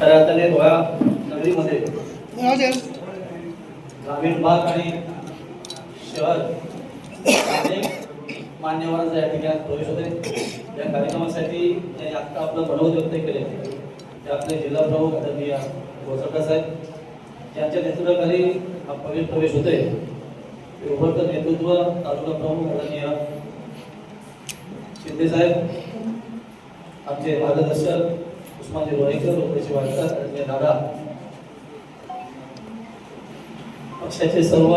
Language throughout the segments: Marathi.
खऱ्या अर्थाने नगरीमध्ये. ग्रामीण भाग आणि शहर. अनेक मान्यवरांचा या ठिकाणी प्रवेश होते या कार्यक्रमासाठी जे आत्ता आपलं मनोज व्यक्त केले ते आपले जिल्हा प्रमुख आदरणीय गोसरकर साहेब. यांच्या नेतृत्वाखाली हा पवित्र प्रवेश होते ते उभरतं नेतृत्व तालुका प्रमुख आदरणीय शिंदे साहेब. आमचे मार्गदर्शक उस्मानजी रोहेकर उपदेशी वाटतात आदरणीय दादा. पक्षाचे सर्व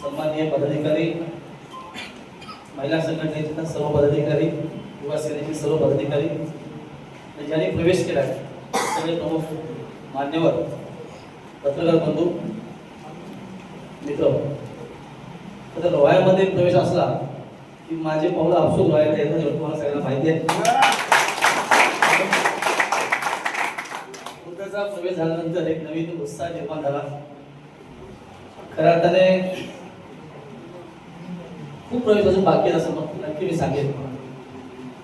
सन्माननीय पदाधिकारी महिला संघटनेचे सर्व पदाधिकारी युवा सेनेचे सर्व पदाधिकारी ज्यांनी प्रवेश केला सगळे प्रमुख मान्यवर पत्रकार बंधू मित्र. आता रोह्यामध्ये प्रवेश असला की माझे पाहुलं आपसूक रोह्याला येतात तुम्हाला सगळ्यांना माहिती आहे. झाल्यानंतर एक नवीन उत्साह निर्माण झाला. खऱ्या अर्थाने खूप प्रवेश अजून बाकी आहे असं मग नक्की मी सांगेन.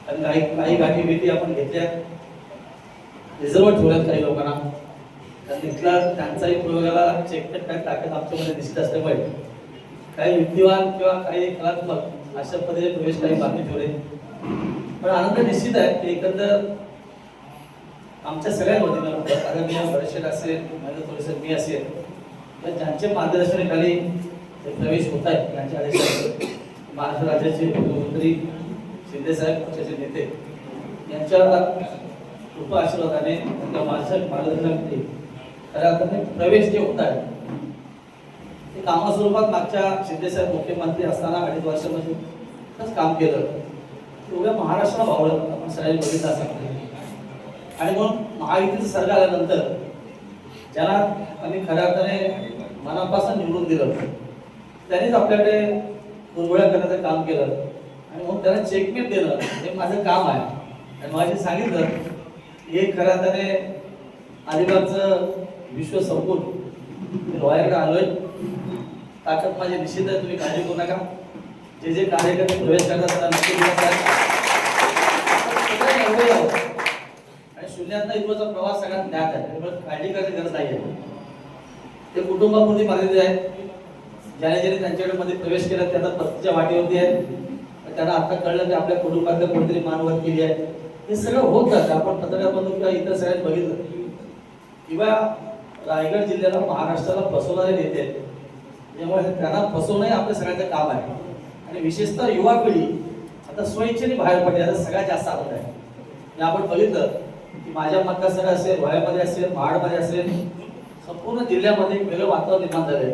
कारण काही काही गाठी भेटी आपण घेतल्या. रिझर्व ठेवल्यात काही लोकांना. कारण तिथला त्यांचाही प्रयोगाला चेकमेट काय ताकद आमच्यामध्ये दिसत असल्यामुळे. काही युक्तिवान किंवा काही कलात्मक अशा पद्धतीने प्रवेश काही बाकी ठेवले. पण आनंद निश्चित आहे. की एकंदर आमच्या सगळ्या वतीनं मी परेशान असेल माझं थोडंसं मी असेल तर ज्यांचे मार्गदर्शनाखाली प्रवेश होत आहेत त्यांच्या आदेशाने महाराष्ट्र राज्याचे मुख्यमंत्री शिंदेसाहेब पक्षाचे नेते यांच्या कृपा आशीर्वादाने त्यांच्या मार्गदर्शन मार्गदर्शनामध्ये खऱ्या अर्थाने प्रवेश जे होत आहे ते कामास्वरूपात मागच्या शिंदेसाहेब मुख्यमंत्री असताना अडीच वर्षामध्ये काम केलं. एवढ्या महाराष्ट्राला भावलं आपण सगळ्यांनी बघितलं असं आणि म्हणून महायुतीचं सरकार आल्यानंतर ज्याला आम्ही खऱ्या अर्थाने मनापासून निवडून दिलं त्यांनीच आपल्याकडे दुर्बळ्या करण्याचं काम केलं आणि मग त्याला चेकमेट देणं हे माझं काम आहे. आणि माझे सांगितलं हे खऱ्या अर्थाने अलिबागचं विश्व संपून मी रोह्याकडे आलोय. ताकद माझी निश्चित आहे तुम्ही काळजी करू नका. जे जे कार्यकर्ते प्रवेश करतात त्यांना नक्की दिवस आहे प्रवास सगळ्यात ज्ञात आहे. त्यामुळे काळजी करायची गरज नाही आहे ते कुटुंबापुरती मर्यादित आहे ज्याने ज्याने त्यांच्याकडे मध्ये प्रवेश केला त्याचा पत्नीच्या वाटेवरती आहे त्यांना आता कळलं की आपल्या कुटुंबातल्या कोणतरी मानवत केली आहे. हे सगळं होत जातं. आपण पत्रकार किंवा इतर सगळ्यात बघितलं. किंवा रायगड जिल्ह्याला महाराष्ट्राला फसवणारे नेते आहेत. त्यामुळे त्यांना फसवणं हे आपल्या सगळ्यांचं काम आहे. आणि विशेषतः युवा पिढी आता स्वइच्छेने बाहेर पडली. आता सगळ्यात जास्त आवड आहे आपण बघितलं की माझ्या मतदारसंघ असेल रोह्यामध्ये असेल महाडमध्ये असेल संपूर्ण जिल्ह्यामध्ये एक वेगळं वातावरण निर्माण झालंय.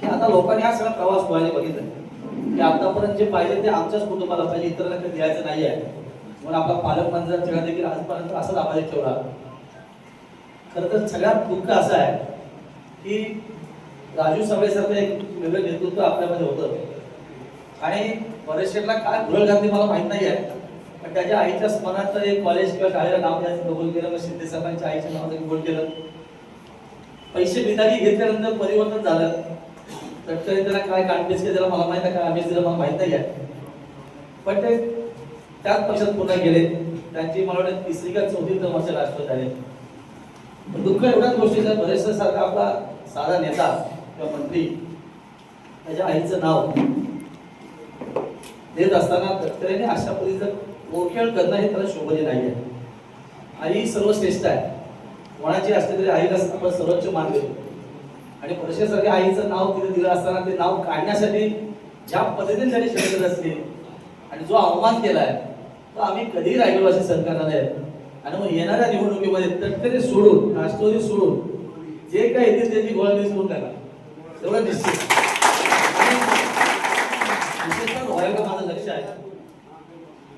की आता लोकांनी हा सगळा प्रवास व्हायला बघितलं की आतापर्यंत जे पाहिजे ते आमच्याच कुटुंबाला पाहिजे इतरांना काही द्यायचं नाही आहे म्हणून आपला पालकमंत्र्यांच्या देखील आजपर्यंत असाच आम्हाला ठेवला. खरं तर सगळ्यात दुःख असं आहे की राजू साबळेसारखं एक वेगळं नेतृत्व आपल्यामध्ये होतं. आणि बरेचशेला काय घोळ घातली मला माहीत नाही आहे त्याच्या आईच्या स्मरणात एक कॉलेज किंवा शाळेला नाव द्यायचं कबूल केलं मग शिंदे साहेबांच्या आईच्या नावाचं कबूल केलं. पैसे बिदारी घेतल्यानंतर परिवर्तन झालं. तर त्याला काय काढतेस की त्याला मला माहीत आहे काय आम्हीच दिलं मला माहीत नाही आहे. पण ते त्याच पक्षात पुन्हा गेले. त्यांची मला वाटतं तिसरी का चौथी तर वर्ष झाले दुःख एवढ्याच गोष्टीचा आहे, बरेचसा सारखा आपला साधा नेता किंवा मंत्री त्याच्या आईचं नाव देत असताना तटकरेने अशा पद्धतीचं ओळखेळ करणं हे त्याला शोभले नाही आहे आई सर्वश्रेष्ठ आहे. कोणाची असते तरी आईला आपण सर्वोच्च मान देतो. आणि परिषदेसारख्या आईचं नाव तिथे दिलं असताना ते नाव काढण्यासाठी ज्या पद्धतीने त्यांनी शब्द असते आणि जो अवमान केला आहे तो आम्ही कधीही राहिलो असे सरकारला आणि मग येणाऱ्या निवडणुकीमध्ये तटकरे सोडून राष्ट्रवादी सोडून जे काय येतील त्याची गोळा सोडून टाका. तेवढं निश्चित. विशेषतः माझं लक्ष आहे.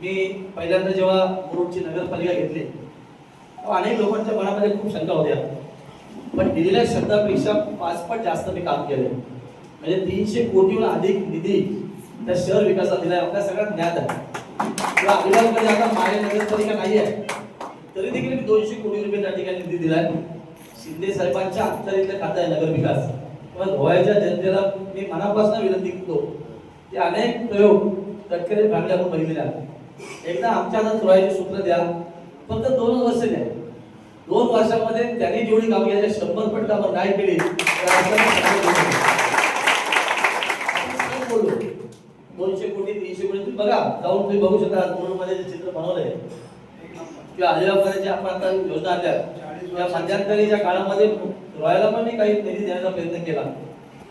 मी पहिल्यांदा जेव्हा मुरुडची नगरपालिका घेतली तेव्हा अनेक लोकांच्या मनामध्ये खूप शंका होत्या. पण दिलेल्या शब्दापेक्षा पाचपट जास्त मी काम केलं. म्हणजे तीनशे कोटीहून अधिक निधी त्या शहर विकासात दिला आहे आपल्या सगळ्यात ज्ञात आहे. किंवा अलिबागमध्ये आता माझ्या नगरपालिका नाही आहे तरी देखील मी दोनशे कोटी रुपये त्या ठिकाणी निधी दिलाय. शिंदे साहेबांच्या अखत्यारीतलं खातं आहे नगर विकास. किंवा धोवायच्या जनतेला मी मनापासून विनंती करतो की अनेक प्रयोग तटकरे फॅमिली आपण बघितलेले आहेत. एकदा आमच्या हातात धुळायचे सूत्र द्या. फक्त दोन वर्ष द्या. दोन वर्षामध्ये त्यांनी जेवढी कामं केली शंभर पट कामं नाही केली बोललो दोनशे कोटी तीनशे कोटी तुम्ही बघा जाऊन तुम्ही बघू शकता मध्ये जे चित्र बनवलंय किंवा अलिबागमध्ये जे आपण आता योजना आणल्या त्या मध्यंतरीच्या काळामध्ये रॉयला पण मी काही निधी देण्याचा प्रयत्न केला.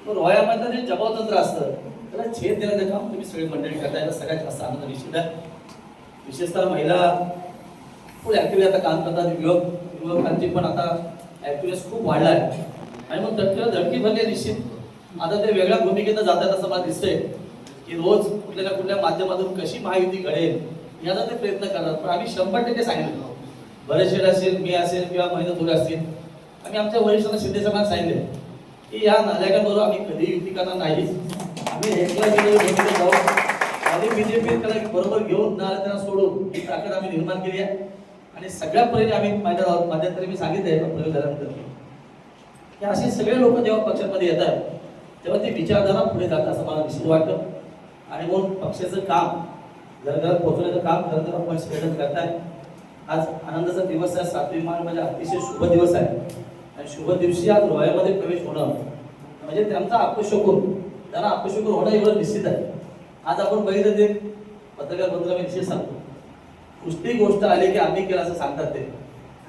पण रॉयामधलं जे जबाबतंत्र असतं त्याला छेद देण्याचं काम तुम्ही सगळी मंडळी करता याचा सगळ्यात जास्त आनंद निश्चित आहे. विशेषतः महिला खूप ऍक्टिव्ह आता काम करतात युवक युवकांची पण आता ऍक्टिव्हनेस खूप वाढला आहे आणि मग धडकी धडकी भरली निश्चित. आता ते वेगळ्या भूमिकेत जातात असं मला दिसतंय की रोज कुठल्या ना कुठल्या माध्यमातून कशी महायुती घडेल याचा ते प्रयत्न करतात. पण आम्ही शंभर टक्के सांगितलं बरेचशे असेल मी असेल किंवा महेंद्र थोडे असतील आम्ही आमच्या वरिष्ठांना शिंदे साहेबांना सांगितले की या नालायकांबरोबर आम्ही कधी युती करणार नाही. आम्ही एकला गेलो भूमिकेत जाऊ. आणि बीजेपी त्याला बरोबर घेऊन ना त्यांना सोडून ही ताकद आम्ही निर्माण केली आहे. आणि सगळ्या परीने आम्ही माझ्या आहोत मी मी सांगितलंय प्रयोग झाल्यानंतर की असे सगळे लोक जेव्हा पक्षामध्ये येतात तेव्हा ते विचारधारा पुढे जातात असं मला निश्चित वाटतं. आणि म्हणून पक्षाचं काम घरघरात पोहोचवण्याचं काम खरं तर आपण सगळेजण करताय. आज आनंदाचा दिवस आहे सातवी मार्च म्हणजे अतिशय शुभ दिवस आहे. आणि शुभ दिवशी आज रोयामध्ये प्रवेश होणं म्हणजे त्यांचा अपशकून त्यांना अपशकून होणं एवढं निश्चित आहे. आज आपण बघितलं ते पत्रकार बंधूला मी निश्चित सांगतो. कुठली गोष्ट आली की आम्ही केलं असं सांगतात ते.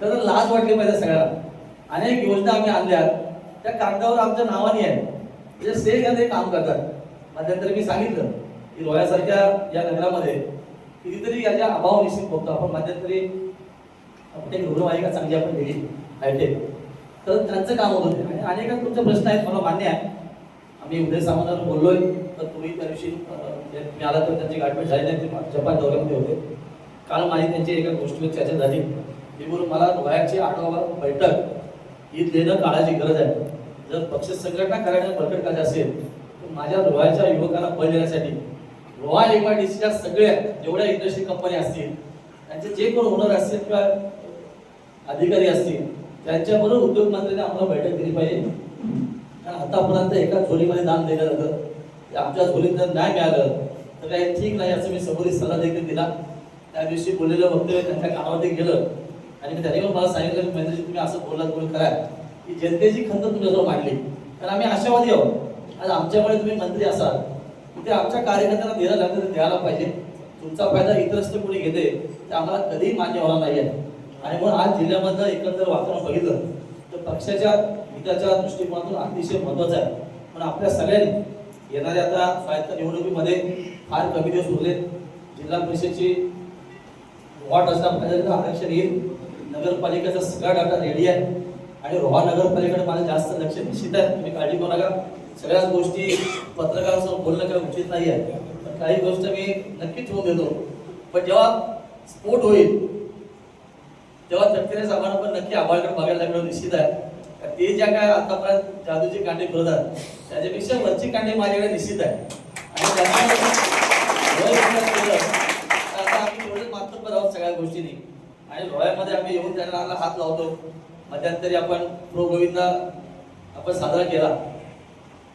तर लाज वाटली पाहिजे सगळ्यांना. अनेक योजना आम्ही आणल्या त्या कागदावर आमच्या नावाने आहे म्हणजे से घ्या ते काम करतात. मध्यंतरी मी सांगितलं की रोयासारख्या या नगरामध्ये कितीतरी याच्या अभाव निश्चित बघतो आपण मध्यंतरी आपण एक रुग्णवाहिका चांगली आपण दिली हायटेक. तर त्यांचं काम होत होते आणि अनेक तुमचे प्रश्न आहेत मला मान्य आहे. आम्ही उदय सामंतांवर बोललोय. तर तुम्ही त्या दिवशी मिळाला म्हणजे तर त्यांची गाठभेट झाली नाही ते जपान दौऱ्यामध्ये होते. काल माझी त्यांची एका गोष्टीवर चर्चा झाली. मी बोलून मला वयाची आठवा बैठक ही देणं काळाची गरज आहे. जर पक्ष संघटना करायला बळकट करायचं असेल तर माझ्या रोहाच्या युवकांना बळ देण्यासाठी रोहा एवाय डी सीच्या सगळ्या जेवढ्या इंडस्ट्री कंपनी असतील त्यांचे जे कोण ओनर असतील किंवा अधिकारी असतील त्यांच्याबरोबर उद्योगमंत्र्यांनी आम्हाला बैठक दिली पाहिजे. कारण आतापर्यंत एका झोलीमध्ये दान दिलं जातं आमच्या झोलीत जर नाही मिळालं तर काही ठीक नाही असं मी सबोरी सल्ला देखील दिला. त्या दिवशी बोललेलं वक्तव्य त्यांच्या कामामध्ये गेलं. आणि मी त्यांनी पण मला सांगितलं की महेंद्रजी तुम्ही असं बोललात बोल करा की जनतेची खंत तुमच्याजवळ मांडली. कारण आम्ही आशावादी आहोत. आज आमच्यामुळे तुम्ही मंत्री असाल. ते आमच्या कार्यकर्त्यांना दिला लागतं ते द्यायला पाहिजे. तुमचा फायदा इतरस्त कोणी घेते ते आम्हाला कधीही मान्य होणार नाही आहे. आणि म्हणून आज जिल्ह्यामधलं एकंदर वातावरण बघितलं तर पक्षाच्या हिताच्या दृष्टिकोनातून अतिशय महत्वाचं आहे. पण आपल्या सगळ्यांनी येणाऱ्या आता स्वायत्त निवडणुकीमध्ये फार कमी दिवस उरले. जिल्हा परिषदेची वॉर्ड असल्यापर्यंत आरक्षण येईल. नगरपालिकेचा सगळा डाटा रेडी आहे. आणि रोहा नगरपालिकेकडे माझं जास्त लक्ष निश्चित आहे. तुम्ही काळजी करू नका. सगळ्याच गोष्टी पत्रकारांसमोर बोलणं काही उचित नाही आहे. पण काही गोष्ट मी नक्की ठेवून देतो. पण जेव्हा स्फोट होईल तेव्हा तटकरे सामान पण नक्की आभाळकडे बघायला लागणं निश्चित आहे. ते ज्या काय आतापर्यंत जादूचे कांडे फिरतात त्याच्यापेक्षा वरची कांडे माझ्याकडे निश्चित आहे आणि आता आम्ही तेवढेच आहोत सगळ्या गोष्टींनी. आणि डोळ्यामध्ये आम्ही येऊन त्यांना हात लावतो. मध्यंतरी आपण प्रो गोविंदा आपण साजरा केला.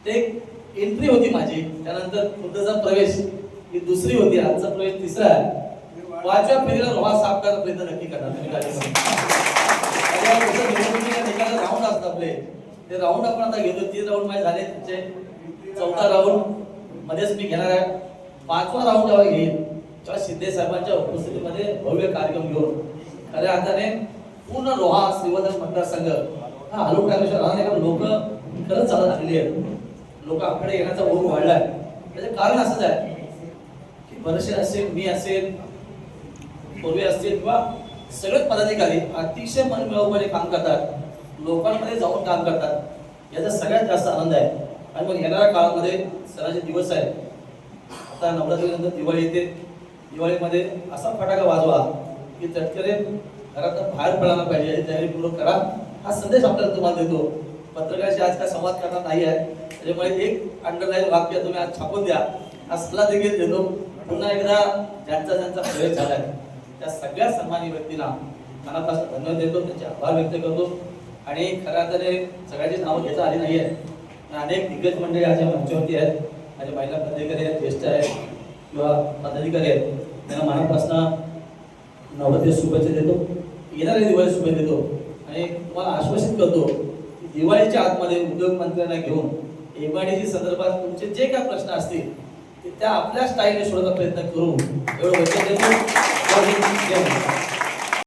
ते एंट्री होती माझी. त्यानंतर खुद्दचा प्रवेश ही दुसरी होती. आजचा प्रवेश तिसरा आहे. पाचव्या फेरीला रोहा साफ करायचा प्रयत्न नक्की करणार. तुम्ही काळजी निवडणुकीच्या राऊंड असतात आपले ते राऊंड आपण आता घेतो तीन राऊंड माझे झाले तुमचे चौथा राऊंड मध्येच मी घेणार आहे पाचवा राऊंड जेव्हा घेईल तेव्हा शिंदे साहेबांच्या उपस्थितीमध्ये भव्य कार्यक्रम घेऊन खऱ्या अर्थाने पूर्ण रोहा श्रीवर्धन मतदारसंघ हा हलवून टाकण्याशिवाय राहणार नाही कारण लोक खरंच चालत आलेली आहेत लोक आपल्याकडे येण्याचा ओघ आहे त्याचं कारण असंच आहे की बरेचसे असेल मी असेल पूर्वी असतील किंवा सगळेच पदाधिकारी अतिशय मनमिळवपणे काम करतात. लोकांमध्ये जाऊन काम करतात. याचा सगळ्यात जास्त आनंद आहे. आणि मग येणाऱ्या काळामध्ये सणाचे दिवस आहे आता नवरात्रीनंतर दिवाळी येते. दिवाळीमध्ये असा फटाका वाजवा की तटकरे घरात बाहेर पडायला पाहिजे. तयारीपूर्वक पूर्ण करा. हा संदेश आपल्याला तुम्हाला देतो. पत्रकाराशी आज काय संवाद करणार नाही आहे. त्याच्यामुळे एक अंडरलाईन वाक्य तुम्ही आज छापून द्या. हा सल्ला देखील देतो. पुन्हा एकदा ज्यांचा ज्यांचा प्रवेश आहे त्या सगळ्या सन्मानी व्यक्तींना मनापासून धन्यवाद देतो त्यांचे आभार व्यक्त करतो. आणि खऱ्या तर सगळ्यांची नावं घेता आली नाही आहेत अनेक दिग्गज मंडळी आज या मंचावरती आहेत. माझ्या महिला पदाधिकारी आहेत ज्येष्ठ आहेत किंवा पदाधिकारी आहेत. त्यांना मनापासून नवरात्री शुभेच्छा देतो. येणाऱ्या दिवाळी शुभेच्छा देतो. आणि तुम्हाला आश्वासित करतो की दिवाळीच्या आतमध्ये उद्योग मंत्र्यांना घेऊन एमआयडीसी संदर्भात तुमचे जे काय प्रश्न असतील ते त्या आपल्या स्टाईलने सोडवण्याचा प्रयत्न करू एवढं वचन देतो. जय हिंद, जय महाराष्ट्र.